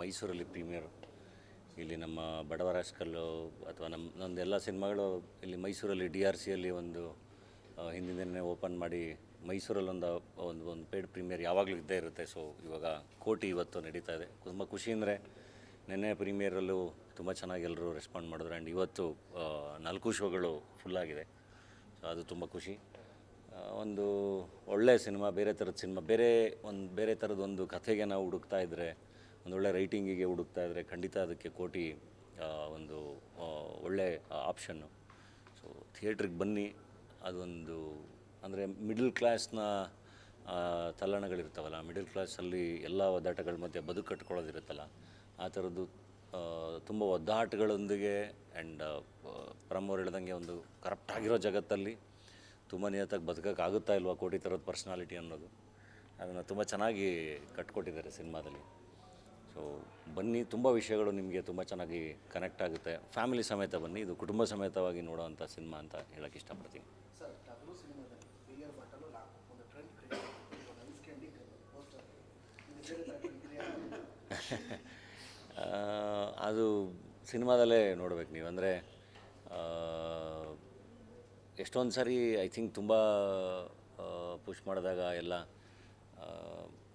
ಮೈಸೂರಲ್ಲಿ ಪ್ರೀಮಿಯರ್. ಇಲ್ಲಿ ನಮ್ಮ ಬಡವರ ಅಥವಾ ನಮ್ಮ ನಮ್ಮದೆಲ್ಲ ಸಿನಿಮಾಗಳು ಇಲ್ಲಿ ಮೈಸೂರಲ್ಲಿ ಡಿ ಆರ್ ಸಿಯಲ್ಲಿ ಒಂದು ಹಿಂದಿನ ದಿನನೇ ಓಪನ್ ಮಾಡಿ ಮೈಸೂರಲ್ಲೊಂದು ಒಂದು ಒಂದು ಒಂದು ಪೇಡ್ ಪ್ರೀಮಿಯರ್ ಯಾವಾಗಲೂ ಇದ್ದೇ ಇರುತ್ತೆ. ಸೊ ಇವಾಗ ಕೋಟಿ ಇವತ್ತು ನಡೀತಾ ಇದೆ. ತುಂಬ ಖುಷಿ ಅಂದರೆ ನಿನ್ನೆ ಪ್ರೀಮಿಯರಲ್ಲೂ ತುಂಬ ಚೆನ್ನಾಗಿ ಎಲ್ಲರೂ ರೆಸ್ಪಾಂಡ್ ಮಾಡಿದ್ರು. ಆ್ಯಂಡ್ ಇವತ್ತು ನಾಲ್ಕು ಶೋಗಳು ಫುಲ್ಲಾಗಿದೆ ಸೊ ಅದು ತುಂಬ ಖುಷಿ. ಒಂದು ಒಳ್ಳೆಯ ಸಿನಿಮಾ ಬೇರೆ ಥರದ ಸಿನಿಮಾ ಬೇರೆ ಒಂದು, ಬೇರೆ ಥರದ ಒಂದು ಕಥೆಗೆ ನಾವು ಹುಡುಕ್ತಾ ಇದ್ದರೆ ಒಂದು ಒಳ್ಳೆ ರೈಟಿಂಗಿಗೆ ಹುಡುಕ್ತಾ ಇದ್ದರೆ ಖಂಡಿತ ಅದಕ್ಕೆ ಕೋಟಿ ಒಂದು ಒಳ್ಳೆ ಆಪ್ಷನ್ನು. ಸೊ ಥಿಯೇಟ್ರಿಗೆ ಬನ್ನಿ, ಅದೊಂದು, ಅಂದರೆ ಮಿಡಲ್ ಕ್ಲಾಸ್ನ ತಲ್ಲಣಗಳಿರ್ತಾವಲ್ಲ, ಮಿಡಲ್ ಕ್ಲಾಸಲ್ಲಿ ಎಲ್ಲ ಒದ್ದಾಟಗಳ ಮಧ್ಯೆ ಬದುಕು ಕಟ್ಕೊಳ್ಳೋದಿರುತ್ತಲ್ಲ, ಆ ಥರದ್ದು ತುಂಬ ಒದ್ದಾಟಗಳೊಂದಿಗೆ ಆ್ಯಂಡ್ ಪ್ರಮೋರ್ ಹೇಳ್ದಂಗೆ ಒಂದು ಕರಪ್ಟ್ ಆಗಿರೋ ಜಗತ್ತಲ್ಲಿ ತುಂಬ ನಿಯತ್ತಾಗಿ ಬದುಕೋಕ್ಕಾಗುತ್ತಾ ಇಲ್ವಾ ಕೋಟಿ ಥರದ ಪರ್ಸ್ನಾಲಿಟಿ ಅನ್ನೋದು. ಅದನ್ನು ತುಂಬ ಚೆನ್ನಾಗಿ ಕಟ್ಕೊಟ್ಟಿದ್ದಾರೆ ಸಿನಿಮಾದಲ್ಲಿ. ಸೊ ಬನ್ನಿ ತುಂಬ ವಿಷಯಗಳು ನಿಮಗೆ ತುಂಬ ಚೆನ್ನಾಗಿ ಕನೆಕ್ಟ್ ಆಗುತ್ತೆ. ಫ್ಯಾಮಿಲಿ ಸಮೇತ ಬನ್ನಿ ಇದು ಕುಟುಂಬ ಸಮೇತವಾಗಿ ನೋಡೋವಂಥ ಸಿನಿಮಾ ಅಂತ ಹೇಳೋಕ್ಕೆ ಇಷ್ಟಪಡ್ತೀನಿ. ಅದು ಸಿನಿಮಾದಲ್ಲೇ ನೋಡ್ಬೇಕು ನೀವು. ಅಂದರೆ ಎಷ್ಟೊಂದು ಸಾರಿ ಐ ಥಿಂಕ್ ತುಂಬ ಪುಷ್ ಮಾಡಿದಾಗ ಎಲ್ಲ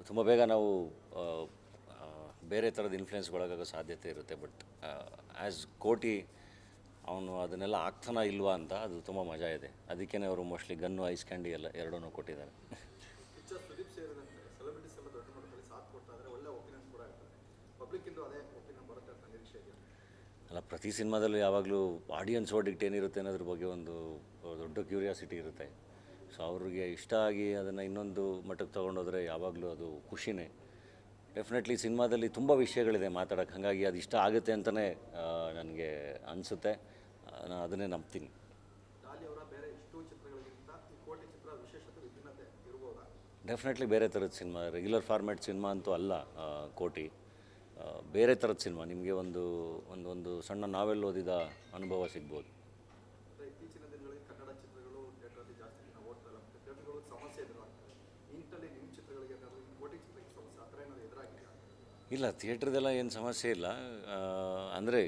ತುಂಬ ಬೇಗ ನಾವು ಬೇರೆ ಥರದ ಇನ್ಫ್ಲುಯೆನ್ಸ್ಗೊಳಗಾಗೋ ಸಾಧ್ಯತೆ ಇರುತ್ತೆ ಬಟ್ ಆ್ಯಸ್ ಕೋಟಿ ಅವನು ಅದನ್ನೆಲ್ಲ ಆಗ್ತಾನ ಇಲ್ವಾ ಅಂತ ಅದು ತುಂಬ ಮಜಾ ಇದೆ. ಅದಕ್ಕೇ ಅವರು ಮೋಸ್ಟ್ಲಿ ಗನ್ನು ಐಸ್ ಕ್ಯಾಂಡಿ ಎಲ್ಲ ಎರಡೂ ಕೊಟ್ಟಿದ್ದಾರೆ. ಅಲ್ಲ ಪ್ರತಿ ಸಿನಿಮಾದಲ್ಲೂ ಯಾವಾಗಲೂ ಆಡಿಯನ್ಸ್ ಓಡಿಕ್ಟ್ ಏನಿರುತ್ತೆ ಅನ್ನೋದ್ರ ಬಗ್ಗೆ ಒಂದು ದೊಡ್ಡ ಕ್ಯೂರಿಯಾಸಿಟಿ ಇರುತ್ತೆ. ಸೊ ಅವ್ರಿಗೆ ಇಷ್ಟ ಆಗಿ ಅದನ್ನು ಇನ್ನೊಂದು ಮಟ್ಟಕ್ಕೆ ತೊಗೊಂಡೋದ್ರೆ ಯಾವಾಗಲೂ ಅದು ಖುಷಿನೇ. ಡೆಫಿನೆಟ್ಲಿ ಸಿನಿಮಾದಲ್ಲಿ ತುಂಬ ವಿಷಯಗಳಿದೆ ಮಾತಾಡೋಕ್ಕೆ ಹಾಗಾಗಿ ಅದು ಇಷ್ಟ ಆಗುತ್ತೆ ಅಂತಲೇ ನನಗೆ ಅನಿಸುತ್ತೆ. ನಾನು ಅದನ್ನೇ ನಂಬ್ತೀನಿ. ಡೆಫಿನೆಟ್ಲಿ ಬೇರೆ ಥರದ ಸಿನಿಮಾ ರೆಗ್ಯುಲರ್ ಫಾರ್ಮ್ಯಾಟ್ ಸಿನಿಮಾ ಅಂತೂ ಅಲ್ಲ ಕೋಟಿ. ಬೇರೆ ಥರದ ಸಿನಿಮಾ ನಿಮಗೆ ಒಂದು ಒಂದು ಒಂದು ಸಣ್ಣ ನಾವೆಲ್ ಓದಿದ ಅನುಭವ ಸಿಗ್ಬೋದು ಅಂದರೆ ಇತ್ತೀಚಿನ ದಿನಗಳಲ್ಲಿ ಕನ್ನಡ ಚಿತ್ರಗಳು ಥಿಯೇಟ್ರಲ್ಲಿ ಜಾಸ್ತಿ ದಿನ ಓಡ್ತಾ ಇಲ್ಲ ಮತ್ತು ಥಿಯೇಟ್ರ್ಗಳು ಸಮಸ್ಯೆ ಎದುರಾಗ್ತದೆ ಈ ನಿಟ್ಟಿನಲ್ಲಿ ನಿಮ್ಮ ಚಿತ್ರಗಳಿಗೆ ಏನಾದರೂ ಈ ಕೋಟಿ ಚಿತ್ರಕ್ಕೆ ಸಮಸ್ಯೆ ಆ ಥರ ಏನಾದರೂ ಎದುರಾಗಿದೆಯಾ ಇಲ್ಲ, ಥಿಯೇಟ್ರದೆಲ್ಲ ಏನು ಸಮಸ್ಯೆ ಇಲ್ಲ. ಅಂದರೆ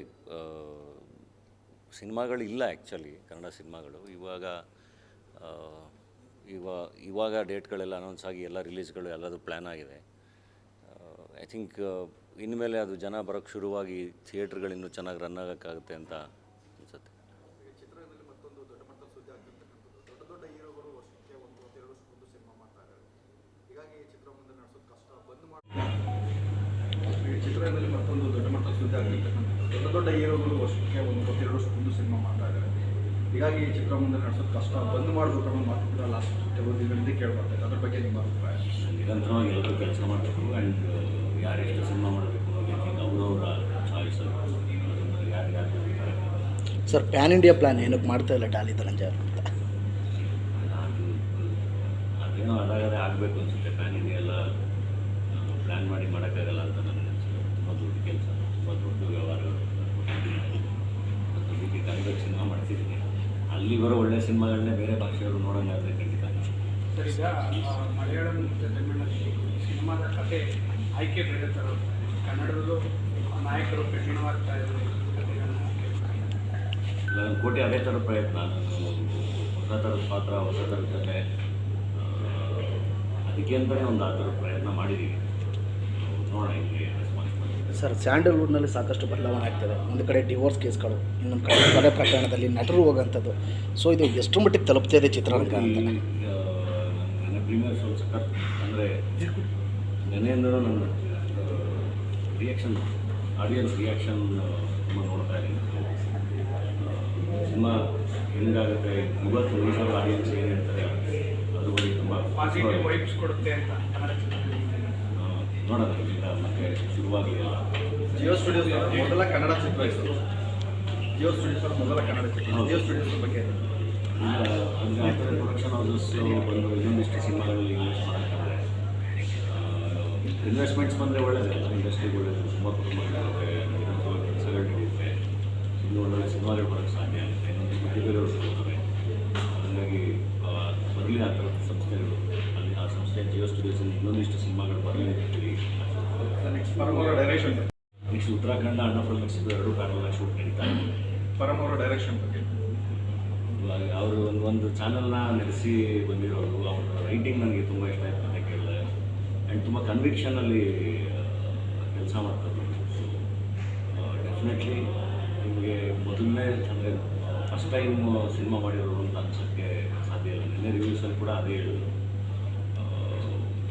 ಸಿನಿಮಾಗಳು ಇಲ್ಲ ಆ್ಯಕ್ಚುಲಿ ಕನ್ನಡ ಸಿನಿಮಾಗಳು. ಇವಾಗ ಇವಾಗ ಇವಾಗ ಡೇಟ್ಗಳೆಲ್ಲ ಅನೌನ್ಸ್ ಆಗಿ ಎಲ್ಲ ರಿಲೀಸ್ಗಳು ಎಲ್ಲದು ಪ್ಲ್ಯಾನ್ ಆಗಿದೆ. ಐ ಥಿಂಕ್ ಇನ್ಮೇಲೆ ಅದು ಜನ ಬರೋಕ್ಕೆ ಶುರುವಾಗಿ ಥಿಯೇಟ್ರ್ಗಳು ಇನ್ನೂ ಚೆನ್ನಾಗಿ ರನ್ ಆಗೋಕ್ಕಾಗುತ್ತೆ ಅಂತ ಅನಿಸುತ್ತೆ ಈಗ ಚಿತ್ರದಲ್ಲಿ ಮತ್ತೊಂದು ದೊಡ್ಡ ಮಟ್ಟದ ಸುದ್ದಿ ಆಗ್ತಿರ್ತಕ್ಕಂಥದ್ದು ದೊಡ್ಡ ದೊಡ್ಡ ಹೀರೋಗಳು ವರ್ಷಕ್ಕೆ ಒಂದು ಎರಡು ಒಂದು ಸಿನಿಮಾ ಮಾಡ್ತಾ ಇದ್ದಾರೆ ಹೀಗಾಗಿ ಈ ಚಿತ್ರ ಮುಂದೆ ನಡೆಸೋದು ಕಷ್ಟ ಬಂದ್ ಮಾಡಿ ಈ ಚಿತ್ರದಲ್ಲಿ ಮತ್ತೊಂದು ದೊಡ್ಡ ಮಟ್ಟದ ಸುದ್ದಿ ಆಗ್ತಿರ್ತಕ್ಕಂಥದ್ದು ದೊಡ್ಡ ಹೀರೋಗಳು ವರ್ಷಕ್ಕೆ ಒಂದು ಎರಡು ಒಂದು ಸಿನಿಮಾ ಮಾಡ್ತಾ ಇದ್ದಾರೆ. ಹೀಗಾಗಿ ಈ ಚಿತ್ರ ಮುಂದೆ ನಡೆಸೋದು ಕಷ್ಟ. ಬಂದ್ ಮಾಡಬೇಕು ಅನ್ನೋ ಮಾತು ಕೂಡ ಲಾಸ್ಟ್ ಕೆಲವು ದಿನಗಳಿಂದ ಕೇಳ್ಬರ್ತದೆ ಅದ್ರ ಬಗ್ಗೆ ನಿಮ್ಮ ಅಭಿಪ್ರಾಯ? ನಿರಂತರವಾಗಿ ಎಲ್ಲರೂ ಕೆಲಸ ಮಾಡಬೇಕು ಆ್ಯಂಡ್ ಎಷ್ಟು ಸಿನಿಮಾ ಮಾಡಬೇಕು ಅವರವರ ಚಾಯ್ಸ್ ಯಾರು ಯಾರು ಸರ್ ಪ್ಯಾನ್ ಇಂಡಿಯಾ ಪ್ಲಾನ್ ಏನಕ್ಕೆ ಮಾಡ್ತಾ ಇಲ್ಲ ಡಾಲಿ ಧನಂಜಯ ಅಂತ? ಅದು ಅದೇನೋ ಅದಾಗದೇ ಆಗಬೇಕು ಅನಿಸುತ್ತೆ ಪ್ಲ್ಯಾನ್ ಇದೆಯಲ್ಲ ಪ್ಲ್ಯಾನ್ ಮಾಡಿ ಮಾಡೋಕ್ಕಾಗಲ್ಲ ಅಂತ ನನಗೆ ಅನಿಸುತ್ತೆ ತುಂಬ ದೊಡ್ಡ ಕೆಲಸ ತುಂಬ ದೊಡ್ಡ ವ್ಯವಹಾರಗಳು ಮತ್ತು ಇದಕ್ಕೆ ಕನ್ನಡ ಸಿನಿಮಾ ಮಾಡ್ತಿದ್ದೀನಿ ಅಲ್ಲಿ ಬರೋ ಒಳ್ಳೆ ಸಿನಿಮಾಗಳನ್ನೇ ಬೇರೆ ಭಾಷೆಯವರು ನೋಡೋಂಗಾದ್ರೆ ಖಂಡಿತ ಸರ್ ಈಗ ಮಲಯಾಳಂ ಮತ್ತು ತಮಿಳಿನಲ್ಲಿ ಸಿನಿಮಾದ ಕತೆ ಆಯ್ಕೆ ಬೇರೆ ಥರ ಕನ್ನಡದಲ್ಲೂ ನಾಯಕರು ಕಠಿಣವಾಗ್ತಾ ಇದ್ದಾರೆ ಕಥೆಗಳನ್ನ ಇಲ್ಲ ನನ್ನ ಕೋಟಿ ಅದೇ ಥರ ಪ್ರಯತ್ನ. ಹೊಸ ಥರದ ಪಾತ್ರ ಹೊಸ ಥರದ ಕತೆ ಅದಕ್ಕೆ ಅಂತಲೇ ಒಂದು ಆ ಥರ ಪ್ರಯತ್ನ ಮಾಡಿದ್ದೀವಿ ನೋಡೋಣ ಇಲ್ಲಿ ಸರ್ ಸ್ಯಾಂಡಲ್ವುಡ್ನಲ್ಲಿ ಸಾಕಷ್ಟು ಬದಲಾವಣೆ ಆಗ್ತದೆ. ಒಂದು ಕಡೆ ಡಿವೋರ್ಸ್ ಕೇಸ್ಗಳು ಇನ್ನೊಂದು ಕಡೆ ಕೊಲೆ ಪ್ರಕರಣದಲ್ಲಿ ನಟರು ಹೋಗೋಂಥದ್ದು. ಸೊ ಇದು ಎಷ್ಟು ಮಟ್ಟಿಗೆ ತಲುಪ್ತಾ ಇದೆ ಚಿತ್ರರಂಗ ಅಂತ. ಅಂದರೆ ನೆನೆಯಿಂದಲೂ ನನ್ನ ರಿಯಾಕ್ಷನ್ ಆಡಿಯನ್ಸ್ ರಿಯಾಕ್ಷನ್ ತುಂಬ ನೋಡ್ತಾ ಇದ್ದೀನಿ. ಸಿನಿಮಾ ಹೆಂಗಾಗುತ್ತೆ ಇವತ್ತು ಮೈಸೂರು ಆಡಿಯನ್ಸ್ ಏನು ಹೇಳ್ತಾರೆ ಅದು ಬಗ್ಗೆ ತುಂಬ ಪಾಸಿಟಿವ್ ಶುರುವಾಗಲಿಲ್ಲ ಜಿಯೋ ಸ್ಟುಡಿಯೋಸ್ ಮೊದಲ ಕನ್ನಡ ಚಿತ್ರ ಇದು. ಜಿಯೋ ಸ್ಟುಡಿಯೋಸ್ ಮೊದಲ ಕನ್ನಡ ಚಿತ್ರ. ಜಿಯೋ ಸ್ಟುಡಿಯೋಸ್ ಬಗ್ಗೆ. ಅಂದರೆ ಪ್ರೊಡಕ್ಷನ್ ಹೌಸಸ್ ಬಂದು ಇನ್ನೊಂದಿಷ್ಟು ಸಿನಿಮಾಗಳಲ್ಲಿ ಇನ್ವೆಸ್ಟ್ ಮಾಡ್ತಾರೆ. ಇನ್ವೆಸ್ಟ್ಮೆಂಟ್ಸ್ ಬಂದರೆ ಒಳ್ಳೆಯದೇ ಇಂಡಸ್ಟ್ರಿಗೆ ಒಳ್ಳೆಯದು ತುಂಬ ನಿರಂತರ ಕೆಲಸಗಳು ನಡೆಯುತ್ತೆ ಇನ್ನೂ ಒಳ್ಳೊಳ್ಳೆ ಸಿನಿಮಾಗಳು ಬರೋಕ್ಕೆ ಸಾಧ್ಯ ಸಿಗ್ತವೆ ಹಾಗಾಗಿ ಬರಲಿ ಆ ಥರದ ಸಂಸ್ಥೆಗಳು. ಸಂಸ್ಥೆ ಜಿಯೋ ಸ್ಟುಡಿಯೋಸಲ್ಲಿ ಇನ್ನೊಂದಿಷ್ಟು ಸಿನಿಮಾಗಳು ಬರಲಿ ಅಂತ ಹೇಳಿ ನೆಕ್ಸ್ಟ್ ಉತ್ತರಾಖಂಡ ಅಣ್ಣ ಫಿಲ್ಮ್ ಎಕ್ಸಿದು ಎರಡು ಪ್ಯಾನಲ್ನ ಶೂಟ್ ನಡೀತಾ ಇದೆ. ಪರಮ್ ಅವರ ಡೈರೆಕ್ಷನ್ ಬಗ್ಗೆ. ಇವಾಗ ಅವರು ಒಂದು ಒಂದು ಚಾನಲ್ನ ನಡೆಸಿ ಬಂದಿರೋರು ಅವರ ರೈಟಿಂಗ್ ನನಗೆ ತುಂಬ ಇಷ್ಟ ಆಯಿತು ಅಂತ ಕೇಳಿದೆ ಆ್ಯಂಡ್ ತುಂಬ ಕನ್ವಿಕ್ಷನಲ್ಲಿ ಕೆಲಸ ಮಾಡ್ತಾರೆ. ಡೆಫಿನೆಟ್ಲಿ ನಿಮಗೆ ಮೊದಲನೇ ಅಂದರೆ ಫಸ್ಟ್ ಟೈಮ್ ಸಿನಿಮಾ ಮಾಡಿರೋರು ಅಂತ ಅನ್ಸೋಕ್ಕೆ ಸಾಧ್ಯ ಇಲ್ಲ. ನಿನ್ನೆ ರಿವ್ಯೂಸಲ್ಲಿ ಕೂಡ ಅದೇ ಹೇಳಿದ್ರು.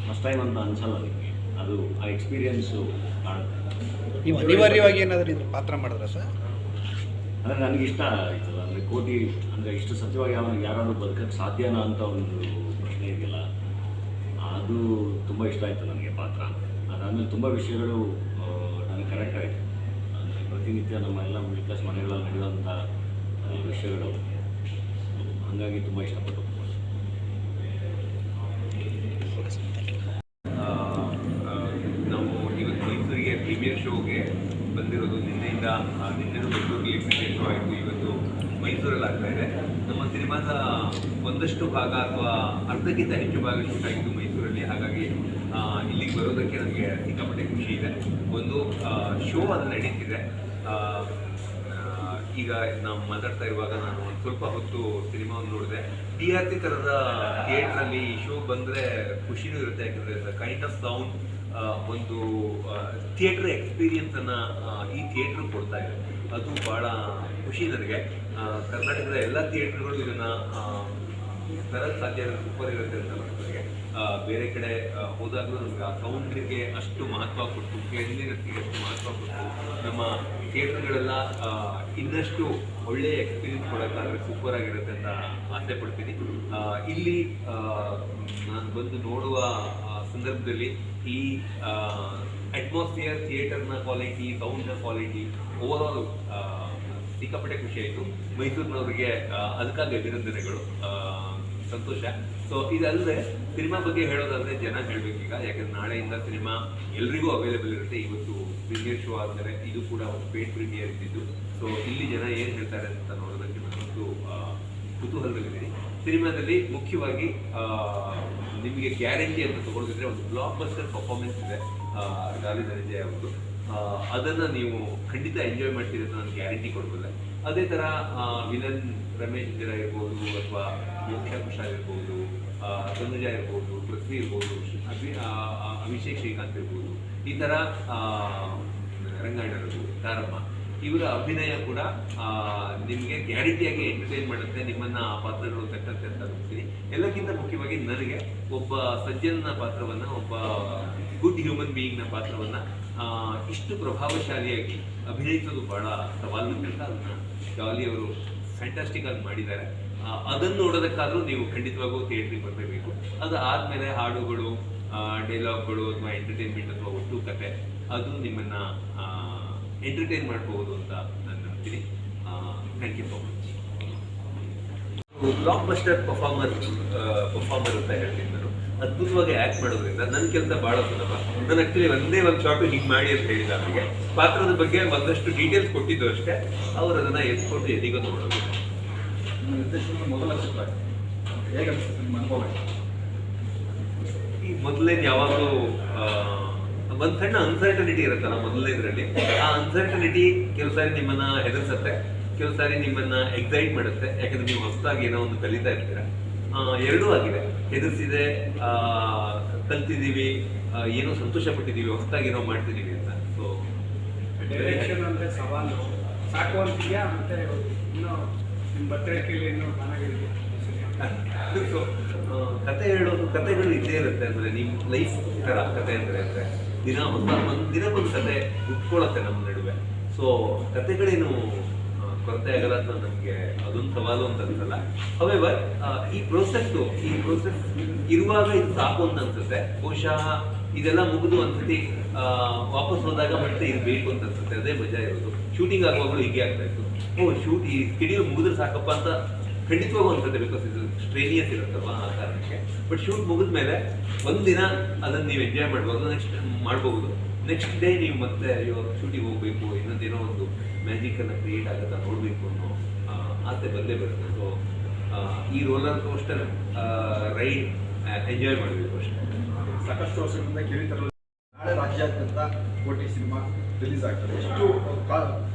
ಫಸ್ಟ್ ಟೈಮ್ ಅಂತ ಅನ್ಸಲ್ಲ ಅದಕ್ಕೆ. ಅದು ಆ ಎಕ್ಸ್ಪೀರಿಯನ್ಸು ಕಾಣುತ್ತೆ. ನೀವು ಅನಿವಾರ್ಯವಾಗಿ ಏನಾದರೂ ಇದ್ರ ಪಾತ್ರ ಮಾಡಿದ್ರ ಸರ್? ಅಂದರೆ ನನಗೆ ಇಷ್ಟ ಆಯ್ತು ಅಂದರೆ ಕೋಟಿ ಅಂದರೆ ಇಷ್ಟು ಸತ್ಯವಾಗಿ ಅವನಿಗೆ ಯಾರಾದರೂ ಬದುಕಕ್ಕೆ ಸಾಧ್ಯನಾ ಅಂತ ಒಂದು ಪ್ರಶ್ನೆ ಇದೆಯಲ್ಲ ಅದು ತುಂಬ ಇಷ್ಟ ಆಯಿತು ನನಗೆ ಪಾತ್ರ. ಅದಾದಮೇಲೆ ತುಂಬ ವಿಷಯಗಳು ನನಗೆ ಕನೆಕ್ಟ್ ಆಯಿತು. ಅಂದರೆ ಪ್ರತಿನಿತ್ಯ ನಮ್ಮ ಎಲ್ಲ ಮಿಡ್ಲ್ ಕ್ಲಾಸ್ ಮನೆಗಳಲ್ಲಿ ನಡೆಯುವಂಥ ವಿಷಯಗಳು. ಹಾಗಾಗಿ ತುಂಬ ಇಷ್ಟಪಟ್ಟು ಆ, ಆ, ನಾವು ಇವತ್ತು ಮೈಸೂರಿಗೆ ಪ್ರೀಮಿಯರ್ ಶೋಗೆ ಬಂದಿರೋದು ನಿನ್ನೆಯಿಂದ ನಿನ್ನೆನೂ ಬೆಂಗಳೂರಲ್ಲಿ ಶೋ ಆಯಿತು ಇವತ್ತು ಮೈಸೂರಲ್ಲಿ ಆಗ್ತಾ ಇದೆ. ನಮ್ಮ ಸಿನಿಮಾದ ಒಂದಷ್ಟು ಭಾಗ ಅಥವಾ ಅರ್ಧಕ್ಕಿಂತ ಹೆಚ್ಚು ಭಾಗ ಶೂಟ್ ಆಗಿದ್ದು ಮೈಸೂರಲ್ಲಿ. ಹಾಗಾಗಿ ಇಲ್ಲಿಗೆ ಬರೋದಕ್ಕೆ ನನಗೆ ಸಿಕ್ಕಾಪಟ್ಟೆ ಖುಷಿ ಇದೆ. ಒಂದು ಶೋ ಅದು ನಡೀತಿದೆ. ಈಗ ನಾವು ಮಾತಾಡ್ತಾ ಇರುವಾಗ ನಾನು ಒಂದು ಸ್ವಲ್ಪ ಹೊತ್ತು ಸಿನಿಮಾವನ್ನು ನೋಡಿದೆ. ಟಿ ಆರ್ ಸಿ ಥಿಯೇಟ್ರಲ್ಲಿ ಈ ಶೋ ಬಂದರೆ ಖುಷಿನೂ ಇರುತ್ತೆ. ಯಾಕಂದರೆ ಕೈಂಡ್ ಆಫ್ ಸೌಂಡ್ ಒಂದು ಥಿಯೇಟ್ರ್ ಎಕ್ಸ್ಪೀರಿಯನ್ಸನ್ನು ಈ ಥಿಯೇಟ್ರ್ ಕೊಡ್ತಾ ಇದೆ. ಅದು ಭಾಳ ಖುಷಿ ನನಗೆ. ಕರ್ನಾಟಕದ ಎಲ್ಲ ಥಿಯೇಟ್ರ್ಗಳು ಇದನ್ನು ತರಕ್ಕೆ ಸಾಧ್ಯ ಸೂಪರ್ ಇರುತ್ತೆ ಅಂತ ನನಗೆ. ಬೇರೆ ಕಡೆ ಹೋದಾಗಲೂ ನಮ್ಗೆ ಆ ಸೌಂಡಿಗೆ ಅಷ್ಟು ಮಹತ್ವ ಕೊಟ್ಟು ಕ್ಲೀನ್ಲಿನೆಸ್ಗೆ ಅಷ್ಟು ಮಹತ್ವ ಕೊಟ್ಟು, ನಮ್ಮ ಥಿಯೇಟರ್ಗಳೆಲ್ಲ ಇನ್ನಷ್ಟು ಒಳ್ಳೆಯ ಎಕ್ಸ್ಪೀರಿಯನ್ಸ್ ಕೊಡೋಕ್ಕಾದ್ರೆ ಸೂಪರ್ ಆಗಿರುತ್ತೆ ಅಂತ ಆಸೆ ಪಡ್ತೀನಿ. ಇಲ್ಲಿ ನಾನು ಬಂದು ನೋಡುವ ಸಂದರ್ಭದಲ್ಲಿ ಈ ಅಟ್ಮಾಸ್ಫಿಯರ್ ಥಿಯೇಟರ್ನ ಕ್ವಾಲಿಟಿ ಸೌಂಡ್ನ ಕ್ವಾಲಿಟಿ ಓವರ್ ಆಲ್ ಸಿಕ್ಕಾಪಟ್ಟೆ ಖುಷಿ ಆಯಿತು. ಮೈಸೂರಿನವ್ರಿಗೆ ಆ, ಅದಕ್ಕಾಗಿ ಅಭಿನಂದನೆಗಳು. ಸಂತೋಷ. ಸೊ ಇದಲ್ಲದೆ ಸಿನಿಮಾ ಬಗ್ಗೆ ಹೇಳೋದಾದ್ರೆ ಜನ ಹೇಳಬೇಕೀಗ. ಯಾಕಂದ್ರೆ ನಾಳೆಯಿಂದ ಸಿನಿಮಾ ಎಲ್ರಿಗೂ ಅವೈಲೇಬಲ್ ಇರುತ್ತೆ. ಇವತ್ತು ಪ್ರೀಮಿಯರ್ ಶೋ ಆದರೆ ಇದು ಕೂಡ ಒಂದು ಪೇಡ್ ಪ್ರೀಮಿಯರ್ ಇದ್ದಿದ್ದು. ಸೊ ಇಲ್ಲಿ ಜನ ಏನು ಹೇಳ್ತಾರೆ ಅಂತ ನೋಡೋದಕ್ಕೆ ನಾನೊಂದು ಆ, ಕುತೂಹಲದಲ್ಲಿದ್ದೀನಿ ಸಿನಿಮಾದಲ್ಲಿ ಮುಖ್ಯವಾಗಿ ನಿಮಗೆ ಗ್ಯಾರಂಟಿ ಅಂತ ತಗೊಳ್ದಿದ್ರೆ ಒಂದು ಬ್ಲಾಕ್ ಬಸ್ಟರ್ ಪರ್ಫಾರ್ಮೆನ್ಸ್ ಇದೆ ಗಾಲಿ ಧನಂಜಯ ಅವರು ಅದನ್ನು ನೀವು ಖಂಡಿತ ಎಂಜಾಯ್ ಮಾಡ್ತೀರಿ ಅಂತ ನಾನು ಗ್ಯಾರಂಟಿ ಕೊಡ್ಬೋದೆ ಅದೇ ಥರ ವಿಲನ್ ರಮೇಶ್ ಜರ ಇರ್ಬೋದು ಅಥವಾ ಮೋಕ್ಷ ಕುಶಾಲ್ ಇರ್ಬೋದು ಧನುಜ ಇರ್ಬೋದು, ಪೃಥ್ವಿ ಇರ್ಬೋದು, ಅಭಿ ಅಭಿಷೇಕ್ ಶ್ರೀಕಾಂತ್ ಇರ್ಬೋದು. ಈ ಥರ ರಂಗಾಯಣರು ತಾರಮ್ಮ. ಇವರ ಅಭಿನಯ ಕೂಡ ನಿಮಗೆ ಗ್ಯಾರಂಟಿಯಾಗಿ ಎಂಟರ್ಟೈನ್ ಮಾಡುತ್ತೆ, ನಿಮ್ಮನ್ನು ಪಾತ್ರಗಳು ತಟ್ಟಂತೆ ಅಂತ ಎಲ್ಲಕ್ಕಿಂತ ಮುಖ್ಯವಾಗಿ ನನಗೆ ಒಬ್ಬ ಸಜ್ಜನ ಪಾತ್ರವನ್ನ, ಒಬ್ಬ ಗುಡ್ ಹ್ಯೂಮನ್ ಬೀಯಿಂಗ್ನ ಪಾತ್ರವನ್ನ ಇಷ್ಟು ಪ್ರಭಾವಶಾಲಿಯಾಗಿ ಅಭಿನಯಿಸೋದು ಬಹಳ ಸವಾಲು ಕೆಲಸ. ಅದನ್ನ ಜಾಲಿ ಅವರು ಫ್ಯಾಂಟಾಸ್ಟಿಕ್ ಆಗಿ ಮಾಡಿದ್ದಾರೆ. ಅದನ್ನ ಅದನ್ನು ನೋಡೋದಕ್ಕಾದ್ರೂ ನೀವು ಖಂಡಿತವಾಗೂ ಥಿಯೇಟ್ರಿಗೆ ಬರಬೇಕು ಅದು ಆದಮೇಲೆ ಹಾಡುಗಳು ಡೈಲಾಗ್ಗಳು ಅಥವಾ ಎಂಟರ್ಟೈನ್ಮೆಂಟ್ ಅಥವಾ ಒಟ್ಟು ಕತೆ, ಅದು ನಿಮ್ಮನ್ನ ಎಂಟರ್ಟೈನ್ ಮಾಡಬಹುದು ಅಂತ ನಾನು ನಂಬ್ತೀನಿ. Thank you so much blockbuster performer performer ಅಂತ ಹೇಳ್ತೀನಿ ನಾನು ಅದ್ಭುತವಾಗಿ ಆ್ಯಕ್ಟ್ ಮಾಡೋದ್ರಿಂದ ನನ್ನ ಕೆಲಸ ಭಾಳ ಸುಲಭ. ನಾನು ಆ್ಯಕ್ಚುಲಿ ಒಂದೇ ಒಂದು ಶಾಟು ಹಿಂಗೆ ಮಾಡಿ ಅಂತ ಹೇಳಿದ ಅವರಿಗೆ. ಪಾತ್ರದ ಬಗ್ಗೆ ಒಂದಷ್ಟು ಡೀಟೇಲ್ಸ್ ಕೊಟ್ಟಿದ್ದು ಅಷ್ಟೇ. ಅವರು ಅದನ್ನು ಎತ್ಕೊಂಡು ಎದಿಗೂ ನೋಡೋದು. ಮೊದಲ ಈ ಮೊದಲೇದು ಯಾವಾಗಲೂ ಒಂದು ಸಣ್ಣ ಅನ್ಸರ್ಟನಿಟಿ ಇರುತ್ತಲ್ಲ ಮೊದಲನೇದ್ರಲ್ಲಿ ಆ ಅನ್ಸರ್ಟನಿಟಿ ಕೆಲಸ ನಿಮ್ಮನ್ನ ಹೆದರ್ಸತ್ತೆ. ಕೆಲವು ಸಾರಿ ನಿಮ್ಮನ್ನ ಎಕ್ಸೈಟ್ ಮಾಡುತ್ತೆ. ಯಾಕಂದ್ರೆ ನೀವು ಹೊಸದಾಗಿ ಏನೋ ಒಂದು ಕಲಿತಾ ಇರ್ತೀರ. ಎರಡೂ ಆಗಿದೆ. ಹೆದರ್ಸಿದೆ ಕಲ್ತಿದ್ದೀವಿ ಏನೋ ಸಂತೋಷ ಪಟ್ಟಿದ್ದೀವಿ ಹೊಸದಾಗಿ ಏನೋ ಮಾಡ್ತಿದ್ದೀವಿ ಅಂತ. ಸೊ ಡೈರೆಕ್ಷನ್ ಅಂದರೆ ಸವಾಲು. ಸಾಕು ಅಂತೀಯಾ ಮತ್ತೆ ಇನ್ನೂ ನಿಮ್ಮ ಇನ್ನೂ ಅದು ಸೊ ಕತೆ ಹೇಳೋದು ಕತೆಗಳು ಇದ್ದೇ ಇರುತ್ತೆ. ಅಂದ್ರೆ ನಿಮ್ಮ ಲೈಫ್ ಥರ ಕತೆ ಅಂದರೆ ಅಂದರೆ ದಿನ ಒಂದು ದಿನಕ್ಕೊಂದು ಕತೆ ಉಟ್ಕೊಳತ್ತೆ ನಮ್ಮ ನಡುವೆ. ಸೊ ಕತೆಗಳೇನು ಕೊರತೆ ಆಗಲ್ಲ ಅಂತ ನಮಗೆ ಅದೊಂದು ಸವಾಲು ಅಂತ ಅನ್ಸಲ್ಲ. ಹವೆವರ್ ಈ ಪ್ರೋಸೆಸ್ಸು ಈ ಪ್ರೋಸೆಸ್ ಇರುವಾಗ ಇದು ಸಾಕು ಅಂತ ಅನ್ಸುತ್ತೆ. ಬಹುಶಃ ಇದೆಲ್ಲ ಮುಗಿದು ಒಂದ್ಸತಿ ವಾಪಸ್ ಹೋದಾಗ ಮತ್ತೆ ಇದು ಬೇಕು ಅಂತ ಅನ್ಸುತ್ತೆ. ಅದೇ ಮಜಾ ಇರೋದು. ಶೂಟಿಂಗ್ ಆಗುವಾಗಲೂ ಹೀಗೆ ಆಗ್ತಾ ಇತ್ತು. ಓ ಶೂಟ್ ಈ ಸ್ಕೆಡ್ಯೂಲ್ ಮುಗಿದ್ರೆ ಸಾಕಪ್ಪ ಅಂತ ಖಂಡಿತವಾಗೂ ಅನ್ಸುತ್ತೆ ಬಿಕಾಸ್ ಇದು ಸ್ಟ್ರೇನಿಯಸ್ ಇರುತ್ತಲ್ವಾ ಆ ಕಾರಣಕ್ಕೆ. ಬಟ್ ಶೂಟ್ ಮುಗಿದ್ಮೇಲೆ ಒಂದಿನ ಅದನ್ನು ನೀವು ಎಂಜಾಯ್ ಮಾಡ್ಬೋದು ನೆಕ್ಸ್ಟ್ ಮಾಡಬಹುದು ನೆಕ್ಸ್ಟ್ ಡೇ ನೀವು ಮತ್ತೆ ಅಯ್ಯೋ ಶೂಟಿಗೆ ಹೋಗಬೇಕು ಇನ್ನೊಂದೇನೋ ಒಂದು ಮ್ಯಾಜಿಕನ್ನು ಕ್ರಿಯೇಟ್ ಆಗುತ್ತಾ ನೋಡಬೇಕು ಅನ್ನೋ ಆಸೆ ಬಂದೇ ಬರುತ್ತೆ. ಸೊ ಈ ರೋಲರ್ ಕೋಸ್ಟರ್ ರೈಡ್ ಎಂಜಾಯ್ ಮಾಡಬೇಕು ಅಷ್ಟೇ. ಸಾಕಷ್ಟು ವರ್ಷಗಳಿಂದ ಕಿರಿತರು ನಾಳೆ ರಾಜ್ಯಾದ್ಯಂತ ಕೋಟಿ ಸಿನಿಮಾ ರಿಲೀಸ್ ಆಗ್ತದೆ. ಎಷ್ಟು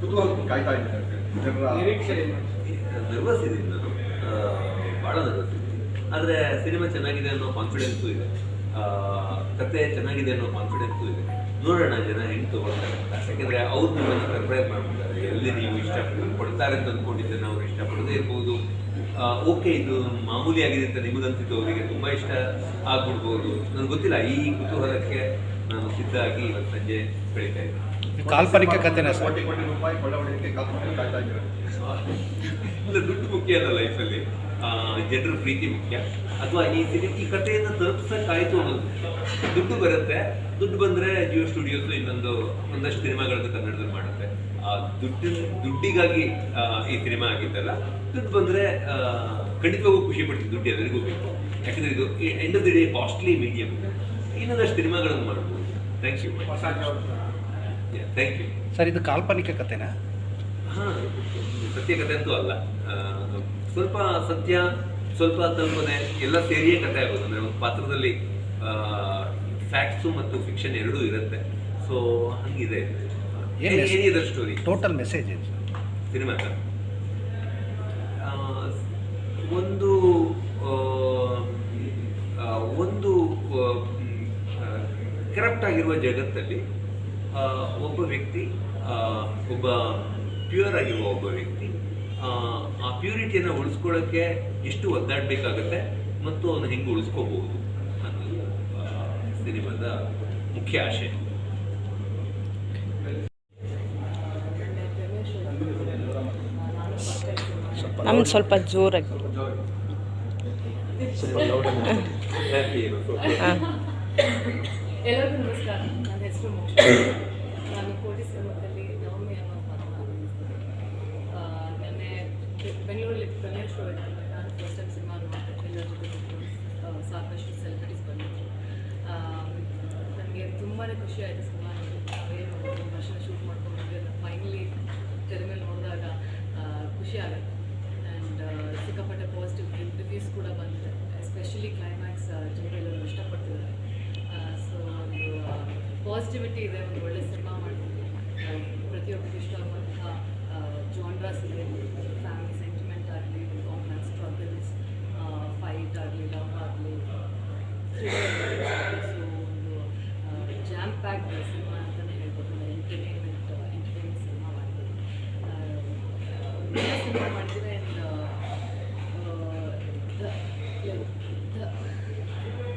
ಕುತೂಹಲ ಕಾಯ್ತಾ ಇದ್ದಾರೆ ಜನರ ನಿರೀಕ್ಷೆ ನರ್ವಸ್ ಇದ್ದೀನಿ ನಾನು. ಭಾಳ ನರ್ವಸ್ ಇದ್ದೀನಿ ಆದರೆ ಸಿನಿಮಾ ಚೆನ್ನಾಗಿದೆ ಅನ್ನೋ ಕಾನ್ಫಿಡೆನ್ಸು ಇದೆ. ಕತೆ ಚೆನ್ನಾಗಿದೆ ಅನ್ನೋ ಕಾನ್ಫಿಡೆನ್ಸು ಇದೆ. ನೋಡೋಣ ಜನ ಹೆಂಗೆ ತೊಗೊಳ್ತಾರೆ ಯಾಕೆಂದರೆ ಅವ್ರು ನಿಮ್ಮನ್ನು ಸರ್ಪ್ರೈಸ್ ಮಾಡ್ಬಿಡ್ತಾರೆ. ಎಲ್ಲಿ ನೀವು ಇಷ್ಟ ಕೊಡ್ತಾರೆ ಅಂತ ಅಂದ್ಕೊಂಡಿದ್ದನ್ನು ಅವ್ರು ಇಷ್ಟಪಡದೇ ಇರ್ಬೋದು. ಓಕೆ ಇದು ಮಾಮೂಲಿ ಆಗಿದೆ ಅಂತ ನಿಮಗಂತಿದ್ದು ಅವರಿಗೆ ತುಂಬ ಇಷ್ಟ ಆಗ್ಬಿಡ್ಬೋದು. ನನಗೆ ಗೊತ್ತಿಲ್ಲ ಈ ಕುತೂಹಲಕ್ಕೆ ನಾನು ಸಿದ್ಧ ಆಗಿ ಇವತ್ತು ಸಂಜೆ ಬೆಳೀತಾ ಇದ್ದೀನಿ. ಕಾಲ್ಪನಿಕ ಕಥೆನ ಸರ್. ಕೋಟಿ ಕೋಟಿ ರೂಪಾಯಿ ಕೊಳ್ಳ ಕಾಲ್ಪನಿಕ ಕಾಯ್ತಾ ಇದ್ದಾರೆ? ಇಲ್ಲ ದುಡ್ಡು ಮುಖ್ಯ ಅಲ್ಲ ಲೈಫಲ್ಲಿ ಜನರ ಪ್ರೀತಿ ಮುಖ್ಯ. ಅಥವಾ ಈ ಸಿನಿ ಈ ಕಥೆಯನ್ನು ತಲುಪಿಸೋಕ್ಕಾಯಿತು ಅನ್ನೋದು. ದುಡ್ಡು ಬರುತ್ತೆ. ದುಡ್ಡು ಬಂದರೆ ಜಿಯೋ ಸ್ಟುಡಿಯೋಸ್ ಇನ್ನೊಂದು ಒಂದಷ್ಟು ಸಿನಿಮಾಗಳನ್ನು ಕನ್ನಡದಲ್ಲಿ ಮಾಡುತ್ತೆ. ಆ ದುಡ್ಡು ದುಡ್ಡಿಗಾಗಿ ಈ ಸಿನಿಮಾ ಆಗಿದ್ದಲ್ಲ ದುಡ್ಡು ಬಂದರೆ ಖಂಡಿತವಾಗೂ ಖುಷಿ ಪಡ್ತೀವಿ ದುಡ್ಡು ಎಲ್ಲರಿಗೂ ಬೇಕು. ಯಾಕಂದರೆ ಇದು end of the day costly medium ಇನ್ನೊಂದಷ್ಟು ಸಿನಿಮಾಗಳನ್ನು ಮಾಡ್ಬೋದು. Thank you thank you sir ಇದು ಕಾಲ್ಪನಿಕ ಕಥೆನಾ? ಹಾಂ ಸತ್ಯಕಥೆ ಅಂತೂ ಅಲ್ಲ. ಸ್ವಲ್ಪ ಸತ್ಯ ಸ್ವಲ್ಪ ತಲುಪದೆ ಎಲ್ಲ ಸೇರಿಯೇ ಕಥೆ ಆಗೋದು. ಅಂದರೆ ಒಂದು ಪಾತ್ರದಲ್ಲಿ ಫ್ಯಾಕ್ಟ್ಸು ಮತ್ತು ಫಿಕ್ಷನ್ ಎರಡೂ ಇರುತ್ತೆ. ಸೊ ಹಂಗಿದೆ. ಏನ್ ಏನಿದೆ ಸ್ಟೋರಿ ಟೋಟಲ್ ಮೆಸೇಜ್ ಏನು? ಸರ್ ಸಿನಿಮಾ ಒಂದು ಒಂದು ಕರಪ್ಟ್ ಆಗಿರುವ ಜಗತ್ತಲ್ಲಿ ಒಬ್ಬ ವ್ಯಕ್ತಿ ಒಬ್ಬ ಪ್ಯೂರ್ ಆಗಿರುವ ಒಬ್ಬ ವ್ಯಕ್ತಿ ಆ, ಪ್ಯೂರಿಟಿಯನ್ನು ಉಳಿಸ್ಕೊಳ್ಳೋಕ್ಕೆ ಎಷ್ಟು ಒದ್ದಾಡಬೇಕಾಗತ್ತೆ ಮತ್ತು ಅವನು ಹೆಂಗೆ ಉಳಿಸ್ಕೋಬಹುದು ಅನ್ನೋದು ಸಿನಿಮಾದ ಮುಖ್ಯ ಆಶಯ. ನಮ್ಗೆ ಸ್ವಲ್ಪ ಜೋರಾಗಿ. ಎಲ್ಲರಿಗೂ ನಮಸ್ಕಾರ. ನನ್ನ ಹೆಸರು ಮೋಕ್ಷ ನಾನು ಕೋಟಿ ಸಿನಿಮಾದಲ್ಲಿ ನವಮಿ ಅನ್ನೋ ಪಾತ್ರ ಅಭಿನಯಿಸ್ತೀನಿ ಆ, ನೆನ್ನೆ ಬೆ- ಬೆಂಗಳೂರಲ್ಲಿ ಪ್ರೀಮಿಯರ್ ಶೋ ಇತ್ತು ನಾನು ಫಸ್ಟ್ ಟೈಮ್ ಸಿನಿಮಾ ನೋಡಿದೆ ಎಲ್ಲರ ಸಾಕಷ್ಟು ಸೆಲೆಬ್ರಿಟೀಸ್ ಬಂದಿದ್ರು. ನನಗೆ ತುಂಬಾ ಖುಷಿ ಆಯಿತು ಸಿನಿಮಾ ಒಂದು ವರ್ಷ ಶೂಟ್ ಮಾಡ್ಕೊಂಡು ಫೈನಲಿ ತೆರೆ ಮೇಲೆ ನೋಡಿದಾಗ ಖುಷಿ ಆಗುತ್ತೆ. ಆ್ಯಂಡ್ ಸಿಕ್ಕಾಪಟ್ಟೆ ಪಾಸಿಟಿವ್ ರಿವ್ಯೂಸ್ ಕೂಡ ಬಂದಿದೆ. ಎಸ್ಪೆಷಲಿ ಕ್ಲೈಮ್ಯಾಕ್ಸ್ ಜನರೆಲ್ಲರೂ ಇಷ್ಟಪಡ್ತಿದ್ದಾರೆ. ಸೊ ಒಂದು ಪಾಸಿಟಿವಿಟಿ ಇದೆ, ಒಂದು ಒಳ್ಳೆ ಸಿನಿಮಾ ಮಾಡ್ತೀವಿ ಪ್ರತಿಯೊಬ್ಬರಿಗೂ ಇಷ್ಟ ಆಗುವಂತಹ ಜಾನ್ರಾಸ್ ಇದೆ ಫ್ಯಾಮಿಲಿ ಸೆಂಟಿಮೆಂಟ್ ಆಗಲಿ ಕಾಂಪ್ಲೆಕ್ಸ್ ಸ್ಟ್ರಗಲ್ಸ್ ಫೈಟ್ ಆಗಲಿ ಲವ್ ಆಗಲಿ ಸೊ ಒಂದು ಜಾಮ್ ಪ್ಯಾಕ್ ಸಿನಿಮಾ ಅಂತಲೇ ಹೇಳ್ಬೋದು ಎಂಟರ್ಟೈನ್ಮೆಂಟ್ ಎಂಟರ್ಟೈನ್ಮೆಂಟ್ ಸಿನಿಮಾ ಮಾಡಿದ್ವಿ ಒಳ್ಳೆ ಸಿನಿಮಾ ಮಾಡಿದ್ವಿ ಆ್ಯಂಡ್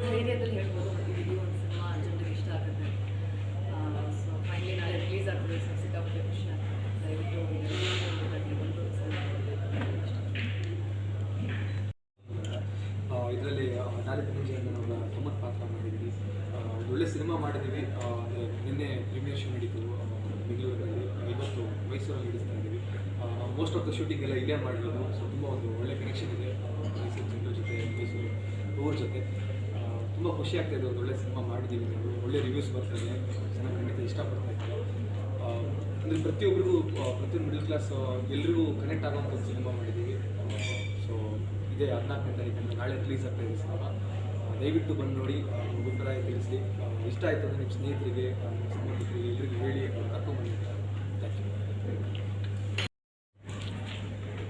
ಧೈರ್ಯದಲ್ಲಿ ಹೇಳ್ಬೋದು ಇದು ಒಂದು ಸಿನಿಮಾ ಜನರಿಗೆ ಇಷ್ಟ ಆಗುತ್ತೆ ಸೊ ಫೈನಲಿ ನಾಳೆ ರಿಲೀಸ್ ಆಗ್ತದೆ ಸೊ ಸಿಕ್ಕಾಪಟ್ಟೆ ಖುಷಿ ಆಗ್ತದೆ ದಯವಿಟ್ಟು ಎಲ್ಲರೂ ಬಂದು ಇದರಲ್ಲಿ ಅವರ ತಮ್ಮನ ಪಾತ್ರ ಒಂದು ಒಳ್ಳೆ ಸಿನಿಮಾ ಮಾಡಿದ್ದೀವಿ. ನಿನ್ನೆ ಪ್ರೀಮಿಯರ್ ಶೋ ನಡೀತು ಆ, ಬೆಂಗಳೂರಿನಲ್ಲಿ. ಇವತ್ತು ಮೈಸೂರಲ್ಲಿ ನಡೆಸ್ತಾ ಇದ್ದೀವಿ. ಮೋಸ್ಟ್ ಆಫ್ ದ ಶೂಟಿಂಗ್ ಎಲ್ಲ ಇಲ್ಲೇ ಮಾಡಿರೋದು. ಸೊ ತುಂಬ ಒಂದು ಒಳ್ಳೆ ಕನೆಕ್ಷನ್ ಇದೆ ಮೈಸೂರು ಜನರ ಜೊತೆ ಮೈಸೂರು ಅವ್ರ ಜೊತೆ. ತುಂಬ ಖುಷಿ ಆಗ್ತಾ ಇದೆ ಒಂದು ಒಳ್ಳೆ ಸಿನಿಮಾ ಮಾಡಿದ್ದೀವಿ ನಾವು. ಒಳ್ಳೆ ರಿವ್ಯೂಸ್ ಬರ್ತಾರೆ ಜನ ಖಂಡಿತ ಇಷ್ಟಪಡ್ತಾ ಇದ್ದಾರೆ. ಅಂದರೆ ಪ್ರತಿಯೊಬ್ಬರಿಗೂ ಪ್ರತಿಯೊಂದು ಮಿಡಲ್ ಕ್ಲಾಸ್ ಎಲ್ಲರಿಗೂ ಕನೆಕ್ಟ್ ಒಂದು ಸಿನಿಮಾ ಮಾಡಿದ್ದೀವಿ. ಇದೇ ಹದಿನಾಲ್ಕನೇ ತಾರೀಕನ್ನು ನಾಳೆ ರಿಲೀಸ್ ಆಗ್ತಾ ಇದೆ ಸಿನಿಮಾ. ದಯವಿಟ್ಟು ಬಂದು ನೋಡಿ ಅಭಿಪ್ರಾಯ ತಿಳಿಸಿ. ಇಷ್ಟ ಆಯಿತು ಅಂದರೆ ನಿಮ್ಮ ಸ್ನೇಹಿತರಿಗೆ ನಿಮ್ಮ ಸಂಬಂಧಿಕರಿಗೆ ಹೇಳಿ ಕರ್ಕೊಂಡ್ಬಂದಿದ್ದೀನಿ ಥ್ಯಾಂಕ್ ಯು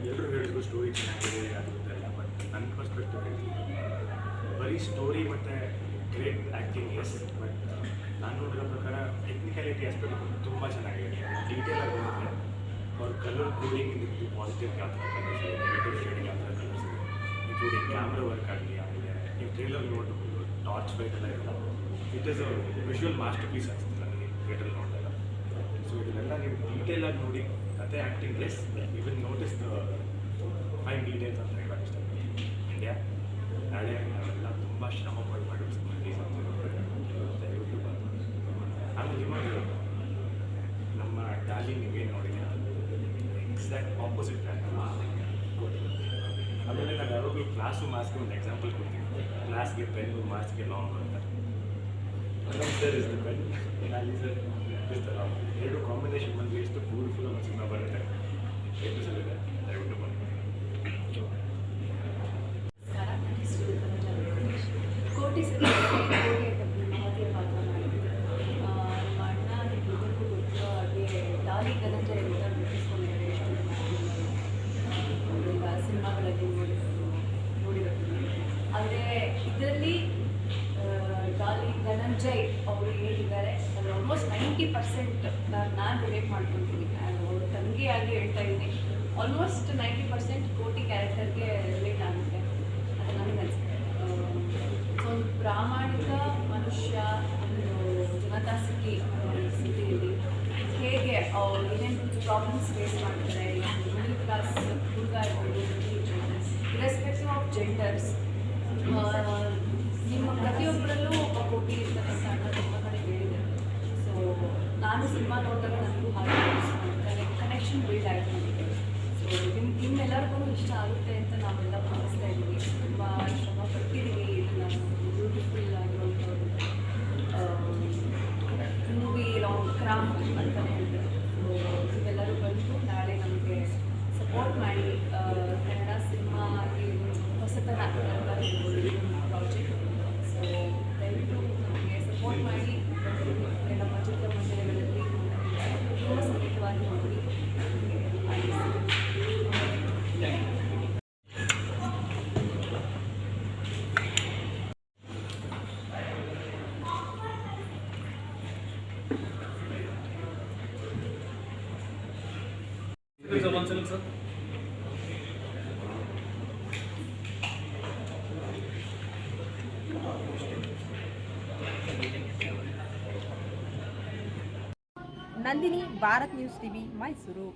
ಎಲ್ಲರೂ ಹೇಳಿದ್ರು ಸ್ಟೋರಿ ಚೆನ್ನಾಗಿದೆ ಬಟ್ ನನ್ನ ಪರ್ಸ್ಪೆಕ್ಟಿವ್ ಬರೀ ಸ್ಟೋರಿ ಮತ್ತು ಗ್ರೇಟ್ ಆ್ಯಕ್ಟಿಂಗ್ ಎಸ್ ಬಟ್ ನಾನು ನೋಡಿರೋ ಪ್ರಕಾರ ಟೆಕ್ನಿಕಾಲಿಟಿ ಆಸ್ಪೆಕ್ಟ್ ತುಂಬ ಚೆನ್ನಾಗಿದೆ. ಡೀಟೇಲ್ ಬಂದರೆ ಅವ್ರ ಕಲರ್ ಕೋಡಿಂಗ್ ಪಾಸಿಟಿವ್ ಯಾವ ನೆಗೆಟಿವ್ ಶೇಡಿಂಗ್ ಯಾವ ಥರ ಕಲರ್ಸ್ ಇದೆ ಇನ್ಕ್ಲೂಡಿಂಗ್ ಕ್ಯಾಮ್ರಾ ವರ್ಕ್ ಆಗಲಿ, ಆಮೇಲೆ ನೀವು ಟ್ರೇಲರ್ ನೋಡಬಹುದು ಟಾರ್ಚ್ ಫೈಟ್ ಎಲ್ಲ ಇರಲ್ಲ. It is a masterpiece ಅನ್ಸುತ್ತೆ ನನಗೆ ಥಿಯೇಟರ್ ನೋಡಿದಾಗ. ಸೊ ಇದನ್ನೆಲ್ಲ ನೀವು ಡೀಟೇಲ್ ಆಗಿ ನೋಡಿ, ಕತೆ acting less even notice the fine details ಅಂತ ಹೇಳಕ್ಕೆ ಇಷ್ಟಪಡ್ತೀನಿ. ಇಂಡಿಯಾ ನಾಳೆ ನಾವೆಲ್ಲ ತುಂಬ ಶ್ರಮ ಮಾಡಿ ರಿಲೀಸ್ ಅಂತ ಆಮೇಲೆ ಇವಾಗ ನಮ್ಮ ಡಾಲಿ ನೀವೇನು ನೋಡಿದ್ರೆ ಎಕ್ಸಾಕ್ಟ್ ಆಪೋಸಿಟ್ ಆಮೇಲೆ ನಾನು ಯಾವಾಗಲೂ ಕ್ಲಾಸು ಮಾರ್ಕ್ಸ್ಗೆ ಒಂದು ಎಕ್ಸಾಂಪಲ್ ಕೊಡ್ತೀನಿ ಕ್ಲಾಸ್ಗೆ ಪೆನ್ನು ಮಾರ್ಕ್ಸ್ಗೆ ಲಾಂಗ್ ಅಂತ ನಮ್ಮ sir is the pen Daali sir is the long ಎರಡು ಕಾಂಬಿನೇಷನ್ ಬಂದು ಎಷ್ಟು ಬ್ಯೂಟಿಫುಲ್ ಒಂದು ಸಿನಿಮಾ ಬರುತ್ತೆ ಎಷ್ಟು ಸಲ ಇದೆ ದಯವಿಟ್ಟು ಬನ್ನಿ ನಮಸ್ಕಾರ ನನ್ನ ಹೆಸರು ಕನ್ನಡ ವೆಂಕಟೇಶ್. ಕೋಟಿ ಸಿನಿಮಾಕ್ಕೆ ಕೋಟಿ ಅಂತ ಮಹತಿಯ ಪಾತ್ರ ಮಾಡಿದ್ದೆ ಆ, ನಮ್ಮ ಅಣ್ಣ ನಿಮ್ಗೆಲ್ಲರಿಗೂ ಗೊತ್ತಿರೋ ಅಜಯ್ ಅವರು ಹೇಳಿದ್ದಾರೆ ಅದು ಆಲ್ಮೋಸ್ಟ್ ನೈಂಟಿ ಪರ್ಸೆಂಟ್ ನಾನು ರಿಲೇಟ್ ಮಾಡ್ಕೊತೀನಿ ಅವ್ರ ತಂಗಿಯಾಗಿ ಹೇಳ್ತಾ ಇದ್ದೀನಿ. ಆಲ್ಮೋಸ್ಟ್ ನೈಂಟಿ ಪರ್ಸೆಂಟ್ ಕೋಟಿ ಕ್ಯಾರೆಕ್ಟರ್ಗೆ ರಿಲೇಟ್ ಆಗುತ್ತೆ. ಅದು ನನಗೆ ಅನಿಸುತ್ತೆ. ಒಂದು ಪ್ರಾಮಾಣಿಕ ಮನುಷ್ಯ ಒಂದು ಜನತಾ ಸಿಟಿ ಸಿಟಿಯಲ್ಲಿ ಹೇಗೆ ಅವ್ರು ಏನೇನು ಪ್ರಾಬ್ಲಮ್ಸ್ ಫೇಸ್ ಮಾಡ್ತಾರೆ. ಮಿಡಲ್ ಕ್ಲಾಸ್ ಹುಡುಗ ಇರ್ಬೋದು ಇರೆಸ್ಪೆಕ್ಟಿವ್ ಆಫ್ ಜೆಂಡರ್ಸ್ ನಿಮ್ಮ ಪ್ರತಿಯೊಬ್ಬರಲ್ಲೂ ಒಬ್ಬ ಕೋಟಿ ಸಣ್ಣ ತುಂಬ ಕಡೆ ನಾನು ಸಿನಿಮಾ ನೋಡಿದಾಗ ಭಾರತ್ ನ್ಯೂಸ್ ಟಿವಿ ಮೈಸೂರು